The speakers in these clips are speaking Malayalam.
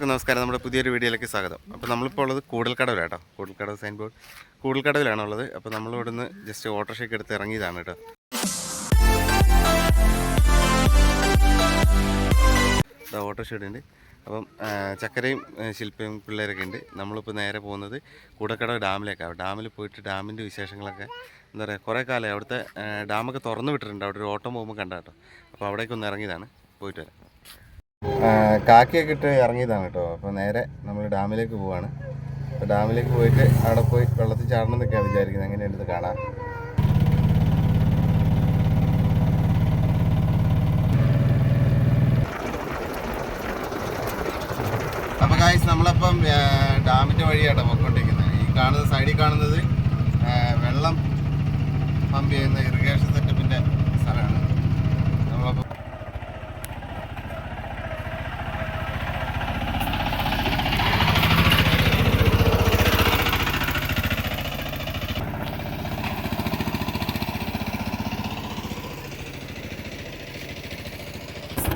നമസ്കാരം. നമ്മുടെ പുതിയൊരു വീഡിയോയിലേക്ക് സ്വാഗതം. അപ്പോൾ നമ്മളിപ്പോൾ ഉള്ളത് കൂടൽക്കടവിലാണ് കേട്ടോ കൂടൽക്കടവ് സൈൻ ബോർഡ്. കൂടൽക്കടവിലാണ് ഉള്ളത്. അപ്പോൾ നമ്മൾ ഇവിടുന്ന് ജസ്റ്റ് ഓട്ടോറിക്ഷയ്ക്ക് എടുത്ത് ഇറങ്ങിയതാണ് കേട്ടോ. ഓട്ടോറിക്ഷ ഉണ്ട് അപ്പം ചക്കരയും ശില്പയും പിള്ളേരൊക്കെ ഉണ്ട്. നമ്മളിപ്പോൾ നേരെ പോകുന്നത് കൂടൽക്കടവ് ഡാമിലേക്കാണ്. ഡാമിൽ പോയിട്ട് ഡാമിന്റെ വിശേഷങ്ങളൊക്കെ എന്താ പറയുക കുറേ കാലമായി അവിടുത്തെ ഡാമൊക്കെ തുറന്നു വിട്ടിട്ടുണ്ട്. അവിടെ ഒരു ഓട്ടം പോകുമ്പോൾ കണ്ട കേട്ടോ അപ്പോൾ അവിടേക്കൊന്ന് ഇറങ്ങിയതാണ്. പോയിട്ട് വരാം. കാക്കിയൊക്കെ ഇട്ട് ഇറങ്ങിയതാണ് കേട്ടോ. അപ്പോൾ നേരെ നമ്മൾ ഡാമിലേക്ക് പോവാണ്. അപ്പോൾ ഡാമിലേക്ക് പോയിട്ട് അവിടെ പോയി വെള്ളത്തിൽ ചാടണം എന്നൊക്കെയാണ് വിചാരിക്കുന്നത്. എങ്ങനെയുണ്ട് ഇത് കാണാൻ അപ്പോൾ കായ്സ് നമ്മളപ്പം ഡാമിന്റെ വഴിയാണ് പോയിക്കൊണ്ടിരിക്കുന്നത് ഈ കാണുന്ന സൈഡിൽ കാണുന്നത് ആ, വെള്ളം പമ്പ് ചെയ്യുന്ന ഇറിഗേഷൻ സെറ്റപ്പിന്റെ സ്ഥലമാണ് നമ്മളപ്പോൾ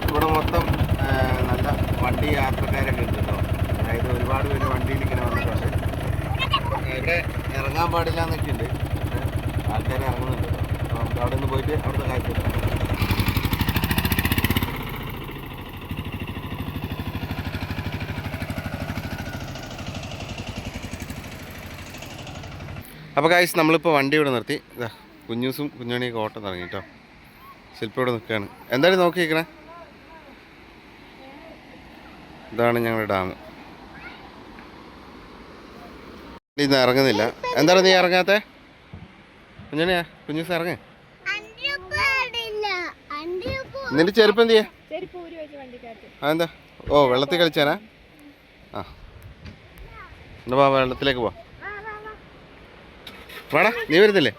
ഇവിടെ മൊത്തം ആ, നല്ല വണ്ടി യാത്രക്കാരൊക്കെ ഉണ്ട് കേട്ടോ അതായത് ഒരുപാട് പേര് വണ്ടിയിൽ ഇങ്ങനെ വന്നിട്ടുണ്ട് ആ, ഇവിടെ ഇറങ്ങാൻ പാടില്ല എന്നൊക്കെയുണ്ട് ആൾക്കാർ ഇറങ്ങുന്നുണ്ട്. അപ്പോൾ നമുക്ക് അവിടെ നിന്ന് പോയിട്ട് അവിടുത്തെ കാഴ്ച. അപ്പോൾ കായ്സ് നമ്മളിപ്പോൾ വണ്ടി ഇവിടെ നിർത്തി. ഇതാ കുഞ്ഞൂസും കുഞ്ഞുമണിയൊക്കെ ഓട്ടം തുടങ്ങി കേട്ടോ ശില്പ ഇവിടെ നിൽക്കുകയാണ്. എന്തായാലും നോക്കിയിരിക്കണേ ഇതാണ് ഞങ്ങളുടെ ഡാം. ഇന്ന് ഇറങ്ങുന്നില്ല. എന്താണ് നീ ഇറങ്ങാത്തെ? കുഞ്ഞണിയാ കുഞ്ഞു ദിവസം ഇറങ്ങ. നിന്റെ ചെരുപ്പ് എന്ത് അതെന്താ? ഓ വെള്ളത്തിൽ കളിച്ചാനാ? ആ. എന്നാ വാ വെള്ളത്തിലേക്ക് പോ. വാടാ നീ വരുന്നില്ലേ?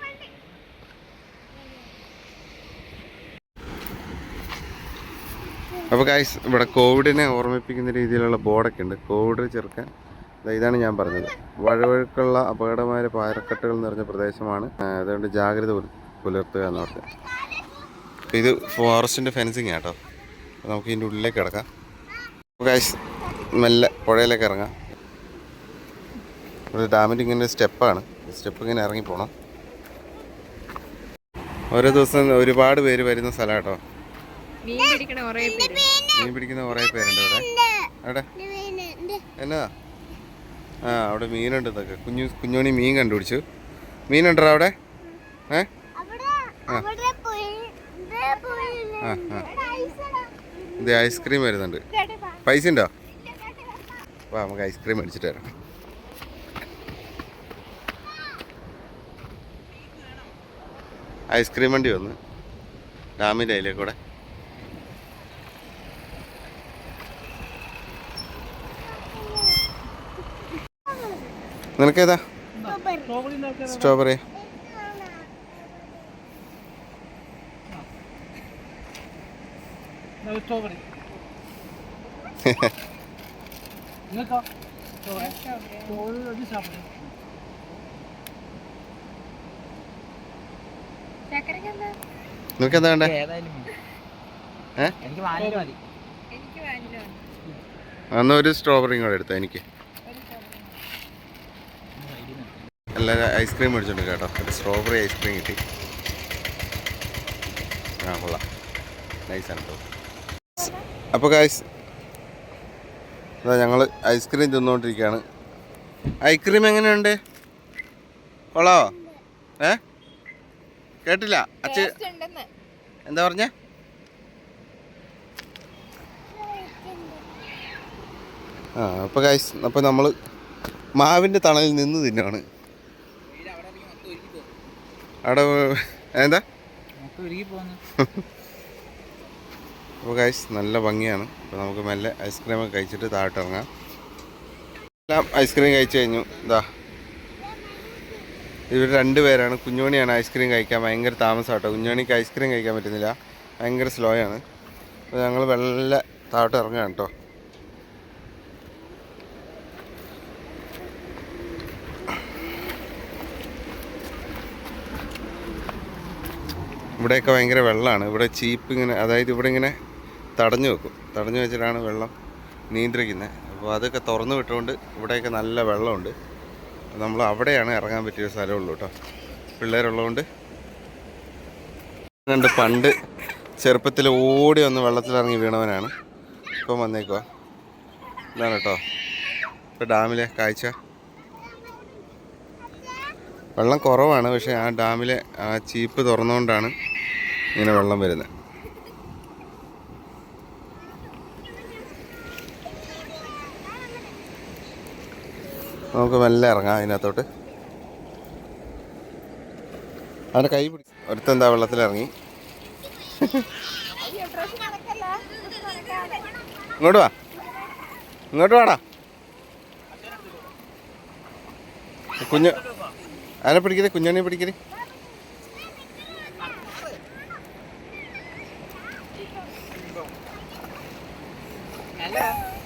അപ്പോൾ കായ്സ് ഇവിടെ കോവിഡിനെ ഓർമ്മിപ്പിക്കുന്ന രീതിയിലുള്ള ബോർഡൊക്കെ ഉണ്ട്. കോവിഡ് ചെറുക്കാൻ ഇതാണ് ഞാൻ പറഞ്ഞത്. വഴുവഴുക്കുള്ള അപകടമായ പാറക്കെട്ടുകൾ നിറഞ്ഞ പ്രദേശമാണ്. അതുകൊണ്ട് ജാഗ്രത പുല- പുലർത്തുക എന്ന് പറഞ്ഞത് ഇത് ഫോറസ്റ്റിന്റെ ഫെൻസിങ് ആട്ടോ നമുക്ക് ഇതിന്റെ ഉള്ളിലേക്ക് കിടക്കാം. ഗൈസ് മെല്ലെ പുഴയിലേക്ക് ഇറങ്ങാം. ഇവിടെ ഡാമിന്റെ ഇങ്ങനെ സ്റ്റെപ്പാണ് സ്റ്റെപ്പ് ഇങ്ങനെ ഇറങ്ങി പോകണം ഓരോ ദിവസം ഒരുപാട് പേര് വരുന്ന സ്ഥലം കേട്ടോ. മീൻ പിടിക്കുന്ന കുറേ പേരുണ്ട് ഇവിടെ. അവിടെ എന്നതാ? ആ അവിടെ മീനുണ്ട് ഇതൊക്കെ. കുഞ്ഞു കുഞ്ഞോണി മീൻ കണ്ടുപിടിച്ചു. മീനുണ്ടോ അവിടെ? ഏ? ആ. ആ ഇത് ഐസ്ക്രീം വരുന്നുണ്ട്. പൈസ ഉണ്ടോ? വാ നമുക്ക് ഐസ്ക്രീം മേടിച്ചിട്ട് വരാം. ഐസ്ക്രീം വണ്ടി വന്ന്. ഡാമിന്റെ അതിലേക്ക് നിനക്കേതാ? സ്ട്രോബെറി എന്താ വേണ്ടേ. അന്ന് ഒരു സ്ട്രോബെറിയും കൂടെ എടുത്തോ എനിക്ക്. എല്ലാവരും ഐസ്ക്രീം മേടിച്ചിട്ടുണ്ട് കേട്ടോ. ഒരു സ്ട്രോബെറി ഐസ്ക്രീം കിട്ടി. ആ കൊള്ളാം. നൈസാണ് കേട്ടോ അപ്പോൾ കായ്സ് അതാ ഞങ്ങൾ ഐസ്ക്രീം തിന്നുകൊണ്ടിരിക്കുകയാണ് ഐസ്ക്രീം എങ്ങനെയുണ്ട്? കൊള്ളാവോ? ഏ? കേട്ടില്ല. അച്ഛ. എന്താ പറഞ്ഞ? ആ അപ്പോൾ കൈസ് അപ്പോൾ നമ്മൾ മാവിന്റെ തണലിൽ നിന്ന് തിന്നാണ്. അവിടെ എന്താ? അപ്പോൾ കായ്സ് നല്ല ഭംഗിയാണ്. അപ്പോൾ നമുക്ക് മെല്ലെ ഐസ്ക്രീമൊക്കെ കഴിച്ചിട്ട് താഴോട്ട് ഇറങ്ങാം. എല്ലാം ഐസ്ക്രീം കഴിച്ചു കഴിഞ്ഞു. ഇതാ ഇവർ രണ്ടുപേരാണ് കുഞ്ഞോണിയാണ് ഐസ്ക്രീം കഴിക്കാൻ ഭയങ്കര താമസം കുഞ്ഞോണിക്ക് ഐസ്ക്രീം കഴിക്കാൻ പറ്റുന്നില്ല. ഭയങ്കര സ്ലോയാണ് അപ്പോൾ ഞങ്ങൾ വെള്ള താഴോട്ട് ഇറങ്ങുകയാണ് കേട്ടോ ഇവിടെയൊക്കെ ഭയങ്കര വെള്ളമാണ്. ഇവിടെ ചീപ്പ് ഇങ്ങനെ അതായത് ഇവിടെ ഇങ്ങനെ തടഞ്ഞു വെക്കും. തടഞ്ഞു വെച്ചിട്ടാണ് വെള്ളം നിയന്ത്രിക്കുന്നത് അപ്പോൾ അതൊക്കെ തുറന്നു വിട്ടുകൊണ്ട് ഇവിടെയൊക്കെ നല്ല വെള്ളമുണ്ട്. നമ്മൾ അവിടെയാണ് ഇറങ്ങാൻ പറ്റിയ സ്ഥലമുള്ളൂ കേട്ടോ. പിള്ളേരുള്ളതുകൊണ്ട് കണ്ട് പണ്ട് ചെറുപ്പത്തിൽ ഓടി വന്ന് വെള്ളത്തിലിറങ്ങി വീണവനാണ്. ഇപ്പം വന്നേക്കുക ഇതാണ് കേട്ടോ. ഇപ്പോൾ ഡാമിലെ കാഴ്ച. വെള്ളം കുറവാണ് പക്ഷേ ആ ഡാമിലെ ആ ചീപ്പ് തുറന്നുകൊണ്ടാണ് ഇങ്ങനെ വെള്ളം വരുന്നത് നമുക്ക് മെല്ലെ ഇറങ്ങാം അതിനകത്തോട്ട്. അവന്റെ കൈ പിടി ഒരുത്തെന്താ വെള്ളത്തിലിറങ്ങി. ഇങ്ങോട്ട് വാ. ഇങ്ങോട്ട് വാടാ. കുഞ്ഞ് അതിനെ പിടിക്കരുത് കുഞ്ഞാണി പിടിക്കരുത്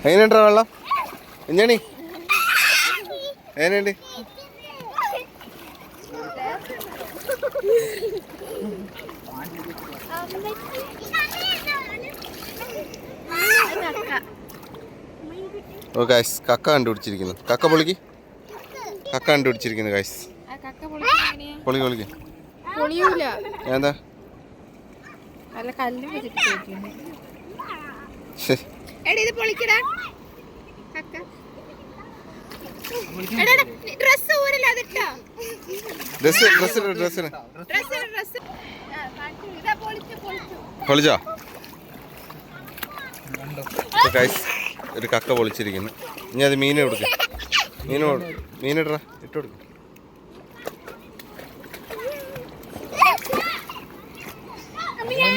എങ്ങനെയുണ്ടോ വെള്ളം കുഞ്ഞാണി? എങ്ങനെയുണ്ട്? ഓ ഗൈസ് കക്ക കണ്ടുപിടിച്ചിരിക്കുന്നു. കക്ക പൊളിക്ക്. കക്ക കണ്ടുപിടിച്ചിരിക്കുന്നു ഗൈസ് പൊളിക്ക്. പൊളിക്ക് എന്താ? എടാ ഇത് പൊളിക്കടാ. Dress dress dress dress. Dress dress പൊളിച്ചു ഗൈസ് ഒരു കക്ക പൊളിച്ചിരിക്കുന്നു. ഇനി അത് മീനെ കൊടുക്കും മീൻ മീനിടറ ഇട്ട് കൊടുക്ക്.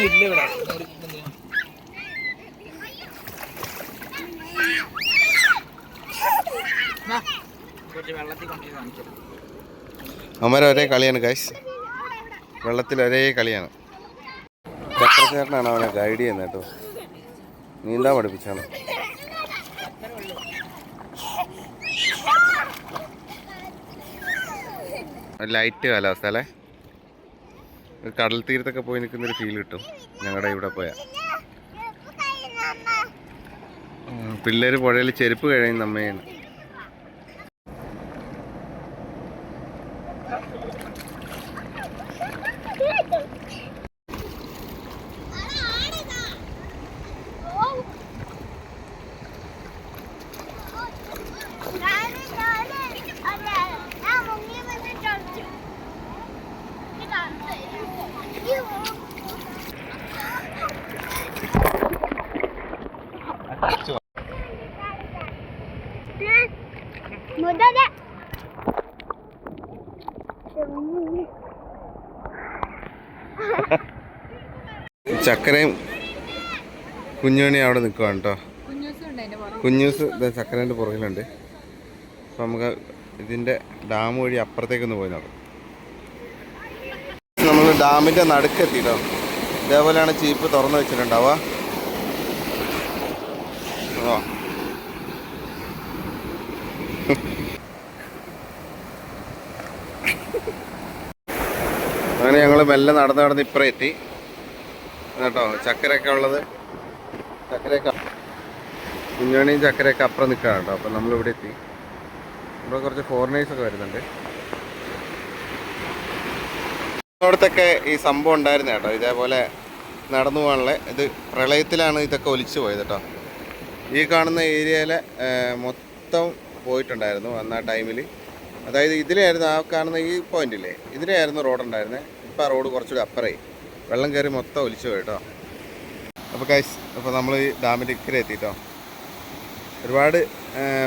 ഇല്ല ഇവിടെ ഒരു ഇതെന്തിനാ? വാ, അമ്മര ഒരേ കളിയാണ് ഗൈസ് വെള്ളത്തിൽ ഒരേ കളിയാണ്. ചക്രചേട്ടനാണ് അവനെ ഗൈഡ് ചെയ്യുന്നത് കേട്ടോ. നീന്താൻ പഠിപ്പിച്ചാണ്. ലൈറ്റ് കാലാവസ്ഥ അല്ലേ? കടൽ തീരത്തൊക്കെ പോയി നിൽക്കുന്നൊരു ഫീൽ കിട്ടും. ഞങ്ങളുടെ ഇവിടെ പോയാൽ പിള്ളേർ പുഴയിൽ ചെരുപ്പ് കഴിയുന്ന അമ്മയാണ്. ചക്കരയും കുഞ്ഞുമണി അവിടെ നിൽക്കുവാണ് കേട്ടോ. കുഞ്ഞൂസും ചക്കരേന്റെ പുറകിലുണ്ട്. അപ്പം നമുക്ക് ഇതിന്റെ ഡാം വഴി അപ്പുറത്തേക്കൊന്ന് പോയി നോക്കാം. നമ്മൾ ഡാമിന്റെ നടുക്കെത്തിയിട്ടോ ഇതേപോലെയാണ് ചീപ്പ് തുറന്ന് വെച്ചിട്ടുണ്ടാവുക ഓ അങ്ങനെ ഞങ്ങൾ മെല്ലെ നടന്ന് നടന്ന് ഇപ്പറേ എത്തി. കേട്ടോ ചക്കരയൊക്കെ ഉള്ളത്. ചക്കരയൊക്കെ കുഞ്ഞുമണിയും ചക്കരയൊക്കെ അപ്പുറം നിൽക്കുകയാണ് കേട്ടോ അപ്പം നമ്മളിവിടെ എത്തി. ഇവിടെ കുറച്ച് ഫോറിനേഴ്സ് ഒക്കെ വരുന്നുണ്ട്. അവിടത്തൊക്കെ ഈ സംഭവം ഉണ്ടായിരുന്നു കേട്ടോ ഇതേപോലെ നടന്നു പോകാനുള്ള ഇത് പ്രളയത്തിലാണ് ഇതൊക്കെ ഒലിച്ചു പോയത് കേട്ടോ. ഈ കാണുന്ന ഏരിയയിലെ മൊത്തം പോയിട്ടുണ്ടായിരുന്നു അന്ന് ആ ടൈമിൽ അതായത് ഇതിലായിരുന്നു ആ കാണുന്ന ഈ പോയിന്റില്ലേ ഇതിലായിരുന്നു റോഡ് ഉണ്ടായിരുന്നത് ഇപ്പം റോഡ് കുറച്ചുകൂടി അപ്പറേ. വെള്ളം കയറി മൊത്തം ഒലിച്ചു പോയി കേട്ടോ. അപ്പോൾ കൈസ് അപ്പോൾ നമ്മൾ ഈ ഡാമിന്റെ ഇക്കരെ എത്തിട്ടോ. ഒരുപാട്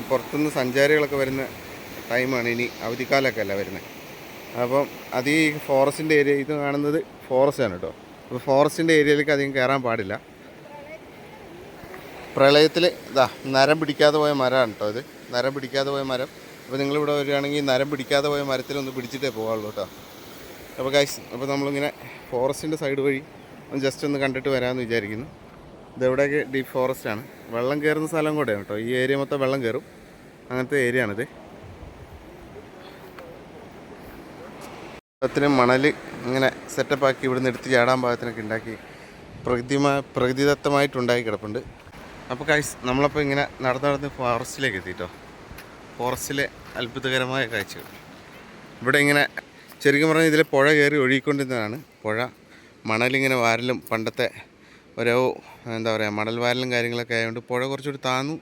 പുറത്തുനിന്ന് സഞ്ചാരികളൊക്കെ വരുന്ന ടൈമാണ് ഇനി അവധിക്കാലമൊക്കെ അല്ല വരുന്നത്. അപ്പം അത് ഈ ഫോറസ്റ്റിന്റെ ഏരിയ ഇത് കാണുന്നത് ഫോറസ്റ്റ് ആണ് കേട്ടോ. അപ്പോൾ ഫോറസ്റ്റിന്റെ ഏരിയയിലേക്ക് അധികം കയറാൻ പാടില്ല. പ്രളയത്തിൽ ഇതാ നരം പിടിക്കാതെ പോയ മരമാണ് കേട്ടോ ഇത്. നരം പിടിക്കാതെ പോയ മരം. അപ്പോൾ നിങ്ങളിവിടെ വരികയാണെങ്കിൽ നരം പിടിക്കാതെ പോയ മരത്തിലൊന്ന് പിടിച്ചിട്ടേ പോകാവുള്ളൂ കേട്ടോ. അപ്പോൾ ഗൈസ് അപ്പോൾ നമ്മളിങ്ങനെ ഫോറസ്റ്റിന്റെ സൈഡ് വഴി ഒന്ന് ജസ്റ്റ് ഒന്ന് കണ്ടിട്ട് വരാമെന്ന് വിചാരിക്കുന്നു. ഇതെവിടെയൊക്കെ ഡീപ്പ് ഫോറസ്റ്റ് ആണ്. വെള്ളം കയറുന്ന സ്ഥലം കൂടെയാണ് കേട്ടോ ഈ ഏരിയ മൊത്തം വെള്ളം കയറും അങ്ങനത്തെ ഏരിയ ആണിത് വെള്ളത്തിന് മണൽ ഇങ്ങനെ സെറ്റപ്പ് ആക്കി ഇവിടുന്ന് എടുത്ത് ചാടാൻ പാകത്തിനൊക്കെ ഉണ്ടാക്കി പ്രകൃതിമായ പ്രകൃതിദത്തമായിട്ടുണ്ടായി കിടപ്പുണ്ട്. അപ്പോൾ കൈസ് നമ്മളപ്പോൾ ഇങ്ങനെ നടന്ന് നടന്ന് ഫോറസ്റ്റിലേക്ക് എത്തിയിട്ടോ. ഫോറസ്റ്റിലെ അത്ഭുതകരമായ കാഴ്ചകൾ. ഇവിടെ ഇങ്ങനെ ശരിക്കും പറഞ്ഞാൽ ഇതിൽ പുഴ കയറി ഒഴുകിക്കൊണ്ടിരുന്നതാണ്. പുഴ മണലിങ്ങനെ വാരലും പണ്ടത്തെ ഓരോ എന്താ പറയുക മണൽ വാരലും കാര്യങ്ങളൊക്കെ ആയതുകൊണ്ട് പുഴ കുറച്ചുകൂടി താന്നു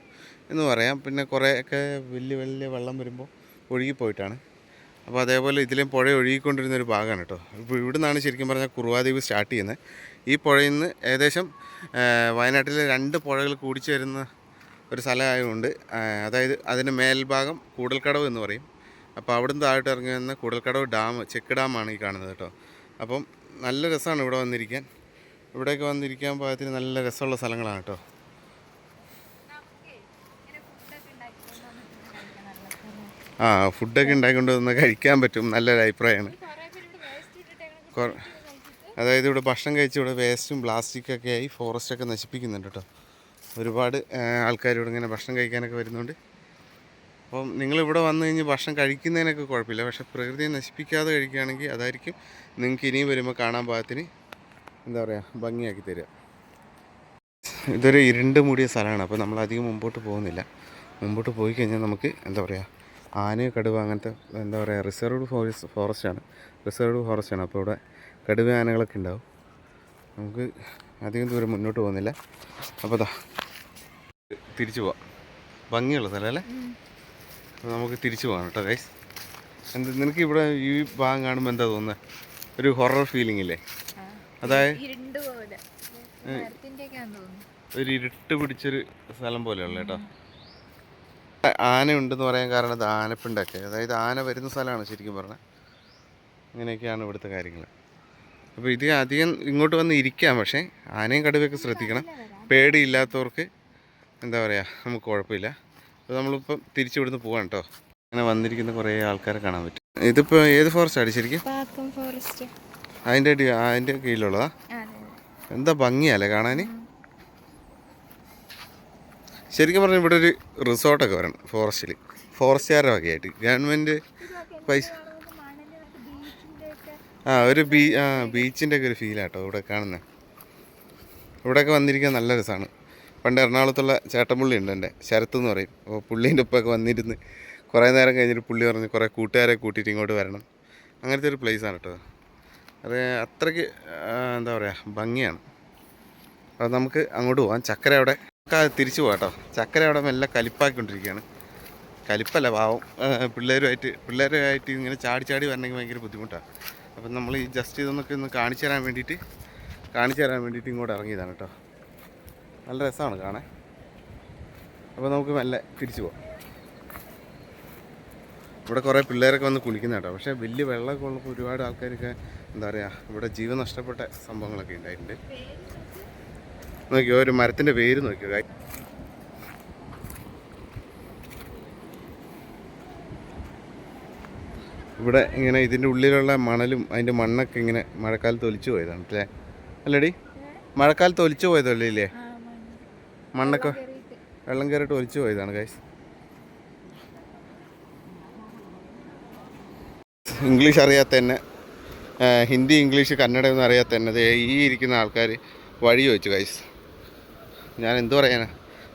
എന്ന് പറയാം. പിന്നെ കുറേയൊക്കെ വലിയ വലിയ വെള്ളം വരുമ്പോൾ ഒഴുകിപ്പോയിട്ടാണ്. അപ്പോൾ അതേപോലെ ഇതിലും പുഴ ഒഴുകിക്കൊണ്ടിരുന്ന ഒരു ഭാഗമാണ് കേട്ടോ ഇപ്പോൾ ഇവിടെ നിന്നാണ് ശരിക്കും പറഞ്ഞാൽ കുറുവാദ്വീപ് സ്റ്റാർട്ട് ചെയ്യുന്നത് ഈ പുഴയിൽ നിന്ന് ഏകദേശം വയനാട്ടിലെ രണ്ട് പുഴകൾ കൂടിച്ചേരുന്ന ഒരു സ്ഥലമായതുകൊണ്ട് അതായത് അതിന്റെ മേൽഭാഗം കൂടൽക്കടവ് എന്ന് പറയും. അപ്പോൾ അവിടുന്ന് താഴോട്ട് ഇറങ്ങി വന്ന കൂടൽക്കടവ് ഡാം ചെക്ക് ഡാമാണ് ഈ കാണുന്നത് കേട്ടോ. അപ്പം നല്ല രസമാണ് ഇവിടെ വന്നിരിക്കാൻ. ഇവിടെയൊക്കെ വന്നിരിക്കാൻ പാകത്തിന് നല്ല രസമുള്ള സ്ഥലങ്ങളാണ് കേട്ടോ. ആ ഫുഡൊക്കെ ഉണ്ടാക്കിക്കൊണ്ട് വന്ന് കഴിക്കാൻ പറ്റും. നല്ലൊരു അഭിപ്രായമാണ്. അതായത് ഇവിടെ ഭക്ഷണം കഴിച്ച് ഇവിടെ വേസ്റ്റും പ്ലാസ്റ്റിക്കൊക്കെ ആയി ഫോറസ്റ്റൊക്കെ നശിപ്പിക്കുന്നുണ്ട് കേട്ടോ. ഒരുപാട് ആൾക്കാർ ഇവിടെ ഇങ്ങനെ ഭക്ഷണം കഴിക്കാനൊക്കെ വരുന്നുണ്ട്. അപ്പം നിങ്ങളിവിടെ വന്നു കഴിഞ്ഞ് ഭക്ഷണം കഴിക്കുന്നതിനൊക്കെ കുഴപ്പമില്ല. പക്ഷേ പ്രകൃതിയെ നശിപ്പിക്കാതെ കഴിക്കുകയാണെങ്കിൽ അതായിരിക്കും നിങ്ങൾക്ക് ഇനിയും വരുമ്പോൾ കാണാൻ പാകത്തിന് എന്താ പറയുക ഭംഗിയാക്കി തരിക. ഇതൊരു ഇരുണ്ട് മൂടിയ സ്ഥലമാണ്. അപ്പോൾ നമ്മൾ അധികം മുമ്പോട്ട് പോകുന്നില്ല. മുമ്പോട്ട് പോയി കഴിഞ്ഞാൽ നമുക്ക് എന്താ പറയുക ആന കടുവ അങ്ങനത്തെ എന്താ പറയുക റിസർവ്ഡ് ഫോറസ്റ്റ് ഫോറസ്റ്റാണ് റിസർവ്ഡ് ഫോറസ്റ്റാണ് അപ്പോൾ ഇവിടെ കടുവ ആനകളൊക്കെ ഉണ്ടാവും. നമുക്ക് അധികം ദൂരം മുന്നോട്ട് പോകുന്നില്ല. അപ്പോൾ തിരിച്ചു പോവാം. ഭംഗിയുള്ള സ്ഥലം അല്ലേ? അപ്പോൾ നമുക്ക് തിരിച്ചു പോകാം കേട്ടോ ഗൈസ് എന്ത് നിനക്ക് ഇവിടെ ഈ ഭാഗം കാണുമ്പോൾ എന്താ തോന്നുന്നത് ഒരു ഹൊറർ ഫീലിംഗ് ഇല്ലേ? അതായത് ഒരു ഇരുട്ട് പിടിച്ചൊരു സ്ഥലം പോലെയുള്ള കേട്ടോ. ആന ഉണ്ടെന്ന് പറയാൻ കാരണം അത് ആനപ്പിണ്ടൊക്കെ. അതായത് ആന വരുന്ന സ്ഥലമാണ് ശരിക്കും പറഞ്ഞാൽ ഇങ്ങനെയൊക്കെയാണ് ഇവിടുത്തെ കാര്യങ്ങൾ അപ്പോൾ ഇത് അധികം ഇങ്ങോട്ട് വന്ന് ഇരിക്കാം പക്ഷേ ആനയും കടുവയൊക്കെ ശ്രദ്ധിക്കണം. പേടിയില്ലാത്തവർക്ക് എന്താ പറയുക നമുക്ക് കുഴപ്പമില്ല. അപ്പോൾ നമ്മളിപ്പം തിരിച്ചു ഇവിടുന്ന് പോവാണ് കേട്ടോ അങ്ങനെ വന്നിരിക്കുന്ന കുറേ ആൾക്കാരെ കാണാൻ പറ്റും. ഇതിപ്പോൾ ഏത് ഫോറസ്റ്റ് ആണ് ശരിക്കും? അതിന്റെ അടി അതിന്റെ കീഴിലുള്ളതാ? എന്താ ഭംഗിയല്ലേ കാണാൻ ശരിക്കും പറഞ്ഞാൽ ഇവിടെ ഒരു റിസോർട്ടൊക്കെ വരണം ഫോറസ്റ്റിൽ ഫോറസ്റ്റുകാരുടെ വകയായിട്ട്. ഗവൺമെന്റ് പൈസ ആ ഒരു ബീ ആ ബീച്ചിന്റെ ഒക്കെ ഒരു ഫീലാട്ടോ ഇവിടെ കാണുന്നത് ഇവിടെയൊക്കെ വന്നിരിക്കാൻ നല്ല രസമാണ് പണ്ട് എറണാകുളത്തുള്ള ചേട്ടൻപുള്ളി ഉണ്ട് എന്റെ. ശരത്ത് എന്ന് പറയും. അപ്പോൾ പുള്ളീന്റെ ഒപ്പമൊക്കെ വന്നിരുന്ന് കുറേ നേരം കഴിഞ്ഞിട്ട് പുള്ളി പറഞ്ഞ് കുറേ കൂട്ടുകാരെ കൂട്ടിയിട്ട് ഇങ്ങോട്ട് വരണം. അങ്ങനത്തെ ഒരു പ്ലേസാണ് കേട്ടോ അത്. അത്രയ്ക്ക് എന്താ പറയുക ഭംഗിയാണ്. അപ്പോൾ നമുക്ക് അങ്ങോട്ട് പോകാം ചക്കര അവിടെ തിരിച്ചു പോകാം കേട്ടോ. ചക്കര അവിടെ മെല്ലെ കലിപ്പാക്കിക്കൊണ്ടിരിക്കുകയാണ്. കലിപ്പല്ല പാവം. പിള്ളേരുമായിട്ട് പിള്ളേരുമായിട്ട് ഇങ്ങനെ ചാടി ചാടി വരണമെങ്കിൽ ഭയങ്കര ബുദ്ധിമുട്ടാണ്. അപ്പം നമ്മൾ ഈ ജസ്റ്റ് ഇതൊന്നൊക്കെ ഒന്ന് കാണിച്ചു തരാൻ വേണ്ടിയിട്ട് കാണിച്ചു തരാൻ വേണ്ടിയിട്ട് ഇങ്ങോട്ട് ഇറങ്ങിയതാണ് കേട്ടോ. നല്ല രസമാണ് കാണാൻ. അപ്പോൾ നമുക്ക് നല്ല തിരിച്ചു പോകാം ഇവിടെ കുറേ പിള്ളേരൊക്കെ വന്ന് കുളിക്കുന്ന കേട്ടോ. പക്ഷേ വലിയ വെള്ളമൊക്കെ ഉള്ളപ്പോൾ ഒരുപാട് ആൾക്കാരൊക്കെ എന്താ പറയുക ഇവിടെ ജീവൻ നഷ്ടപ്പെട്ട സംഭവങ്ങളൊക്കെ ഉണ്ടായിട്ടുണ്ട്. നോക്കിയോ ഒരു മരത്തിന്റെ പേര് നോക്കിയോ. ഇവിടെ ഇങ്ങനെ ഇതിന്റെ ഉള്ളിലുള്ള മണലും അതിന്റെ മണ്ണൊക്കെ ഇങ്ങനെ മഴക്കാലത്ത് ഒലിച്ചു പോയതാണ് അല്ലേ? അല്ലടി? മഴക്കാലത്ത് ഒലിച്ചു പോയതല്ലേ ഇല്ലേ? മണ്ണൊക്കെ വെള്ളം കയറിയിട്ട് ഒലിച്ചു പോയതാണ് ഗൈസ് ഇംഗ്ലീഷ് അറിയാത്ത തന്നെ ഹിന്ദി ഇംഗ്ലീഷ് കന്നഡ ഒന്നും അറിയാത്ത തന്നെ ഈ ഇരിക്കുന്ന ആൾക്കാർ വഴി ചോദിച്ചു ഗൈസ് ഞാൻ എന്തു പറയാനാ?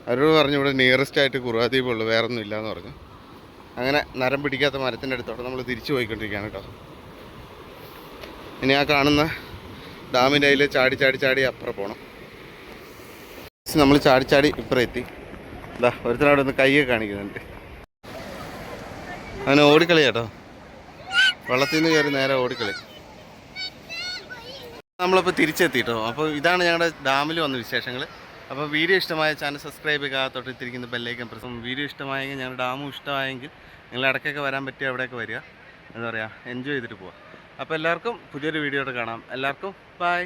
അവരോട് പറഞ്ഞു ഇവിടെ നിയറസ്റ്റ് ആയിട്ട് കുറുവാദ്വീപ് ഉള്ളു വേറെ ഒന്നും ഇല്ലയെന്ന് പറഞ്ഞു. അങ്ങനെ നരം പിടിക്കാത്ത മരത്തിന്റെ അടുത്തോട്ട് നമ്മൾ തിരിച്ചു പോയിക്കൊണ്ടിരിക്കുകയാണ് കേട്ടോ. ഇനി ആ കാണുന്ന ഡാമിന്റെ അതിൽ ചാടി ചാടി ചാടി അപ്പുറം പോകണം നമ്മൾ ചാടി ചാടി ഇപ്പുറം എത്തി. ഇതാ ഒരുത്തനവിടെ ഒന്ന് കൈയൊക്കെ കാണിക്കുന്നുണ്ട്. അവന് ഓടിക്കളി കേട്ടോ. വെള്ളത്തിൽ നിന്ന് കയറി നേരെ ഓടിക്കളി. നമ്മളിപ്പോൾ തിരിച്ചെത്തി കേട്ടോ. അപ്പോൾ ഇതാണ് ഞങ്ങളുടെ ഡാമിൽ വന്ന വിശേഷങ്ങൾ അപ്പോൾ വീഡിയോ ഇഷ്ടമായ ചാനൽ സബ്സ്ക്രൈബ് ചെയ്യുക തൊട്ടിത്തിരിക്കുന്ന ബെല്ലൈക്കൻ പ്രസം വീഡിയോ ഇഷ്ടമായെങ്കിൽ ഞങ്ങളുടെ ഡാമും ഇഷ്ടമായെങ്കിൽ നിങ്ങൾ ഇടയ്ക്കൊക്കെ വരാൻ പറ്റിയ അവിടെയൊക്കെ വരിക. എന്താ പറയുക എൻജോയ് ചെയ്തിട്ട് പോവാം അപ്പോൾ എല്ലാവർക്കും പുതിയൊരു വീഡിയോ കാണാം. എല്ലാവർക്കും ബൈ